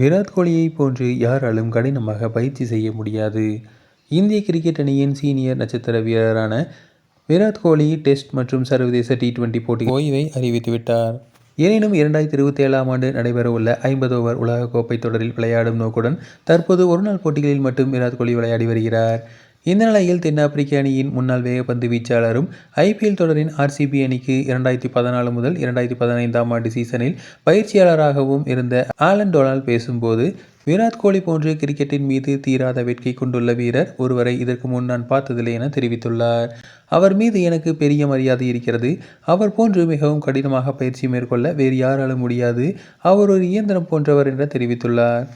விராட் கோலியை போன்று யாராலும் கடினமாக பயிற்சி செய்ய முடியாது. இந்திய கிரிக்கெட் அணியின் சீனியர் நட்சத்திர வீரரான விராட் கோலி டெஸ்ட் மற்றும் சர்வதேச டி டுவெண்டி போட்டி ஓய்வை அறிவித்துவிட்டார் எனினும் இரண்டாயிரத்தி இருபத்தி ஏழாம் ஆண்டு நடைபெறவுள்ள ஐம்பது ஓவர் உலகக்கோப்பை தொடரில் விளையாடும் நோக்குடன் தற்போது ஒருநாள் போட்டிகளில் மட்டும் விராட் கோலி விளையாடி வருகிறார். இந்த நிலையில் தென்னாப்பிரிக்க அணியின் முன்னாள் வேகப்பந்து வீச்சாளரும் ஐபிஎல் தொடரின் ஆர்சிபி அணிக்கு இரண்டாயிரத்தி பதினாலு முதல் இரண்டாயிரத்தி பதினைந்தாம் ஆண்டு சீசனில் பயிற்சியாளராகவும் இருந்த ஆலன் டொனால் பேசும்போது விராட் கோலி போன்று கிரிக்கெட்டின் மீது தீராத வேட்கை கொண்டுள்ள வீரர் ஒருவரை இதற்கு முன் நான் பார்த்ததில்லை என தெரிவித்துள்ளார். அவர் மீது எனக்கு பெரிய மரியாதை இருக்கிறது. அவர் போன்று மிகவும் கடினமாக பயிற்சி மேற்கொள்ள வேறு யாராலும் முடியாது. அவர் ஒரு இயந்திரம் போன்றவர் என தெரிவித்துள்ளார்.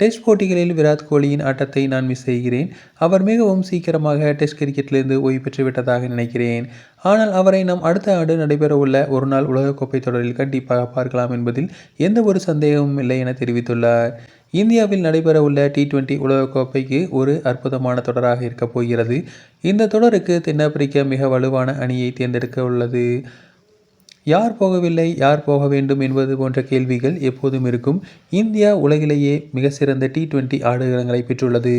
டெஸ்ட் போட்டிகளில் விராட் கோலியின் ஆட்டத்தை நான் மிஸ் செய்கிறேன். அவர் மிகவும் சீக்கிரமாக டெஸ்ட் கிரிக்கெட்டிலிருந்து ஓய்வு பெற்று விட்டதாக நினைக்கிறேன். ஆனால் அவரை நாம் அடுத்த ஆண்டு நடைபெறவுள்ள ஒருநாள் உலகக்கோப்பை தொடரில் கண்டிப்பாக பார்க்கலாம் என்பதில் எந்த ஒரு சந்தேகமும் இல்லை என தெரிவித்துள்ளார். இந்தியாவில் நடைபெறவுள்ள டி டுவெண்டி உலகக்கோப்பைக்கு ஒரு அற்புதமான தொடராக இருக்கப் போகிறது இந்த தொடருக்கு தென்னாப்பிரிக்கா மிக வலுவான அணியை தேர்ந்தெடுக்க உள்ளது. யார் போகவில்லை யார் போக வேண்டும் என்பது போன்ற கேள்விகள் எப்போதும் இருக்கும். இந்தியா உலகிலேயே மிக சிறந்த டி டுவெண்ட்டி ஆடுகளங்களை பெற்றுள்ளது.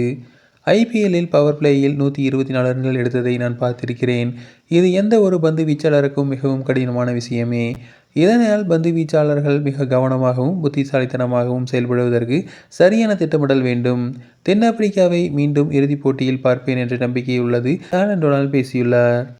ஐபிஎல்லில் பவர் பிளேயில் நூற்றி இருபத்தி நாலு ரன்கள் எடுத்ததை நான் பார்த்திருக்கிறேன். இது எந்த ஒரு பந்து வீச்சாளருக்கும் மிகவும் கடினமான விஷயமே. இதனால் பந்து வீச்சாளர்கள் மிக கவனமாகவும் புத்திசாலித்தனமாகவும் செயல்படுவதற்கு சரியான திட்டமிடல் வேண்டும். தென்னாப்பிரிக்காவை மீண்டும் இறுதிப் போட்டியில் பார்ப்பேன் என்ற நம்பிக்கை உள்ளது ஆலன் டொனால் பேசியுள்ளார்.